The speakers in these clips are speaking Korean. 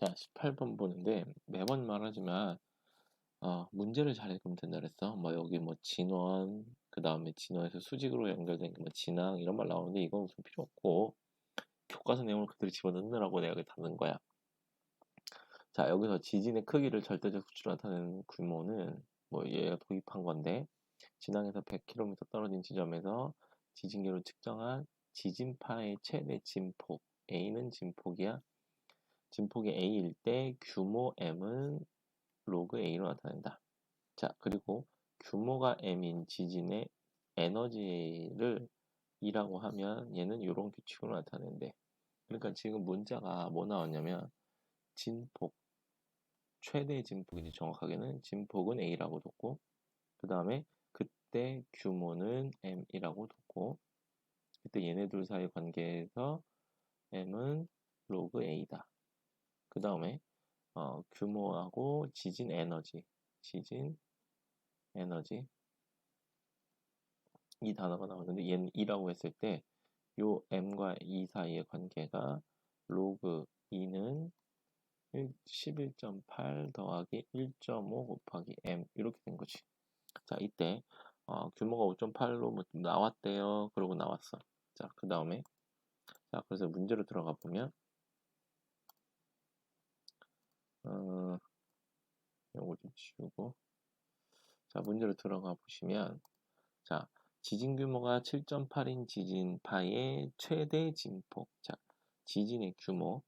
자, 18번 보는데 매번 말하지만 어, 문제를 잘 읽으면 된다 그랬어. 뭐 여기 뭐 진원, 그 다음에 진원에서 수직으로 연결된 뭐 진항 이런 말 나오는데 이건 무슨 필요 없고 교과서 내용을 그대로 집어넣느라고 내가 다는 거야. 자, 여기서 지진의 크기를 절대적 수치로 나타내는 규모는 뭐 얘가 도입한 건데 진항에서 100km 떨어진 지점에서 지진계로 측정한 지진파의 최대 진폭 A는 진폭이야. 진폭이 A일 때 규모 M은 로그 A로 나타낸다. 자, 그리고 규모가 M인 지진의 에너지를 E라고 하면 얘는 이런 규칙으로 나타내는데 그러니까 지금 문자가 뭐 나왔냐면 진폭 최대 진폭이지 정확하게는 진폭은 A라고 뒀고 그 다음에 그때 규모는 M이라고 뒀고 그때 얘네 둘 사이 관계에서 M은 로그 A다. 그 다음에 어, 규모하고 지진 에너지, 지진 에너지 이 단어가 나오는데 얘는 2라고 했을 때 요 m과 2 사이의 관계가 로그 2는 11.8 더하기 1.5 곱하기 m 이렇게 된 거지. 자 이때 어, 규모가 5.8로 뭐 나왔대요. 그러고 나왔어. 자 그 다음에 자 그래서 문제로 들어가 보면 어, 요거 좀 지우고. 자 문제로 들어가 보시면 자 지진 규모가 7.8인 지진 파의 최대 진폭. 자 지진의 규모.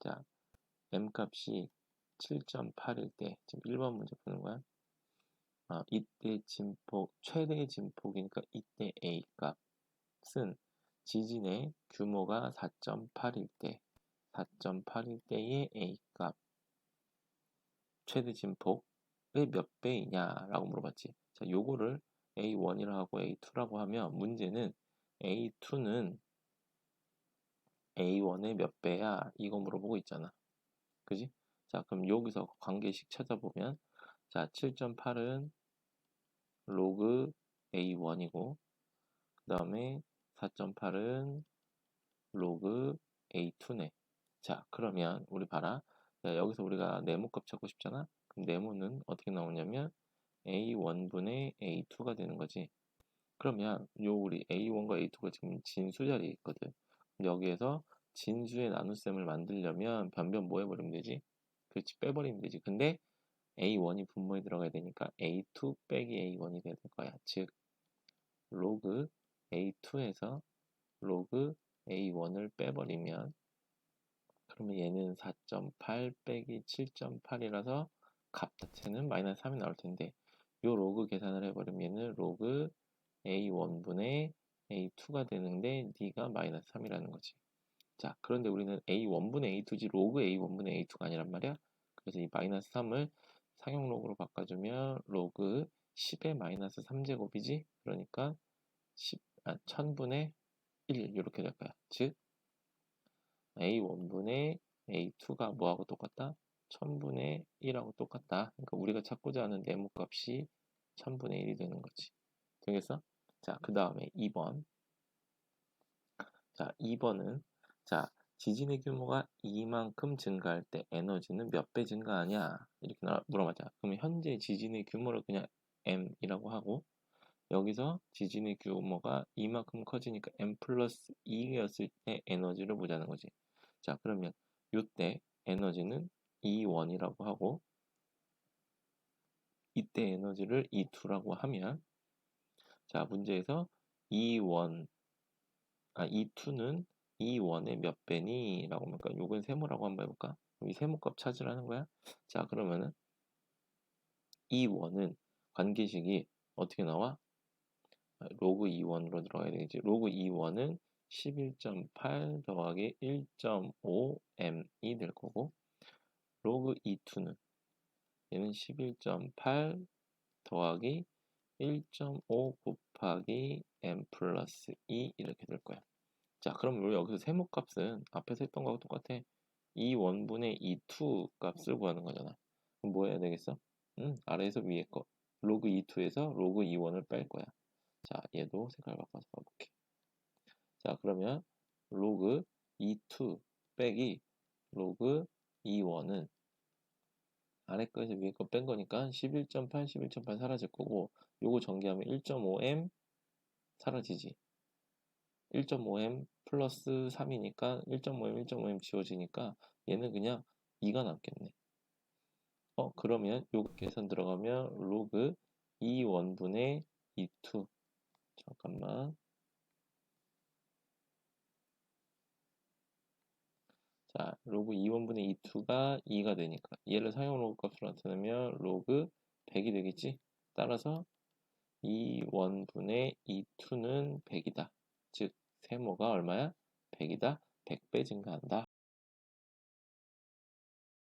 자 m 값이 7.8일 때 지금 1번 문제 푸는 거야. 아, 이때 진폭 최대 진폭이니까 이때 a 값은 지진의 규모가 4.8일 때 4.8일 때의 a 값 최대 진폭의 몇 배이냐라고 물어봤지. 자, 요거를 A1이라고 하고 A2라고 하면 문제는 A2는 A1의 몇 배야? 이거 물어보고 있잖아. 그지? 자, 그럼 여기서 관계식 찾아보면 자, 7.8은 로그 A1이고 그 다음에 4.8은 로그 A2네. 자, 그러면 우리 봐라. 자, 여기서 우리가 네모값 찾고 싶잖아. 그럼 네모는 어떻게 나오냐면 A1분의 A2가 되는 거지. 그러면 요 우리 A1과 A2가 지금 진수 자리에 있거든. 여기에서 진수의 나눗셈을 만들려면 변변 뭐 해버리면 되지? 그렇지 빼버리면 되지. 근데 A1이 분모에 들어가야 되니까 A2 빼기 A1이 돼야 될 거야. 즉 로그 A2에서 로그 A1을 빼버리면 그러면 얘는 4.8 빼기 7.8이라서 값 자체는 마이너스 3이 나올 텐데 요 로그 계산을 해버리면 얘는 로그 a1분의 a2가 되는데 d가 마이너스 3이라는 거지. 자 그런데 우리는 a1분의 a2지 로그 a1분의 a2가 아니란 말이야. 그래서 이 마이너스 3을 상용 로그로 바꿔주면 로그 10의 마이너스 3제곱이지. 그러니까 10, 아, 1000분의 1 이렇게 될 거야. 즉 a1분의 a2가 뭐하고 똑같다? 1000분의 1하고 똑같다. 그러니까 우리가 찾고자 하는 네모값이 1000분의 1이 되는 거지. 되겠어? 자, 그 다음에 2번. 자, 2번은 자, 지진의 규모가 이만큼 증가할 때 에너지는 몇 배 증가하냐? 이렇게 물어봤자. 그러면 현재 지진의 규모를 그냥 m이라고 하고 여기서 지진의 규모가 이만큼 커지니까 m 플러스 2였을 때 에너지를 보자는 거지. 자, 그러면 이때 에너지는 E1이라고 하고 이때 에너지를 E2라고 하면 자, 문제에서 E1 아, E2는 E1의 몇 배니? 라고 하니까 요건 세모라고 한번 해볼까? 이 세모값 찾으라는 거야? 자, 그러면은 E1은 관계식이 어떻게 나와? 로그 E1으로 들어가야 되겠지. 로그 E1은 11.8 더하기 1.5m이 될 거고 로그 E2는 얘는 11.8 더하기 1.5 곱하기 m 플러스 2 이렇게 될 거야. 자, 그럼 여기서 세모값은 앞에서 했던 거하고 똑같아. 이 원분의 E2 값을 구하는 거잖아. 그럼 뭐 해야 되겠어? 음, 아래에서 위에 거. 로그 E2에서 로그 E1을 뺄 거야. 자, 얘도 색깔 바꿔서 봐볼게. 자, 그러면 로그 E2 빼기 로그 2원은 아래 거에서 위에 거 뺀 거니까 11.8, 11.8 사라질 거고 요거 전개하면 1.5m 사라지지. 1.5m 플러스 3이니까 1.5m, 1.5m 지워지니까 얘는 그냥 2가 남겠네. 어, 그러면 요 계산 들어가면 로그 2원분의 2투. 잠깐만. 자, 로그 2원분의 2투가 2가 되니까 얘를 사용 로그 값으로 나타내면 로그 100이 되겠지? 따라서 2원분의 2투는 100이다. 즉 세모가 얼마야? 100이다. 100배 증가한다.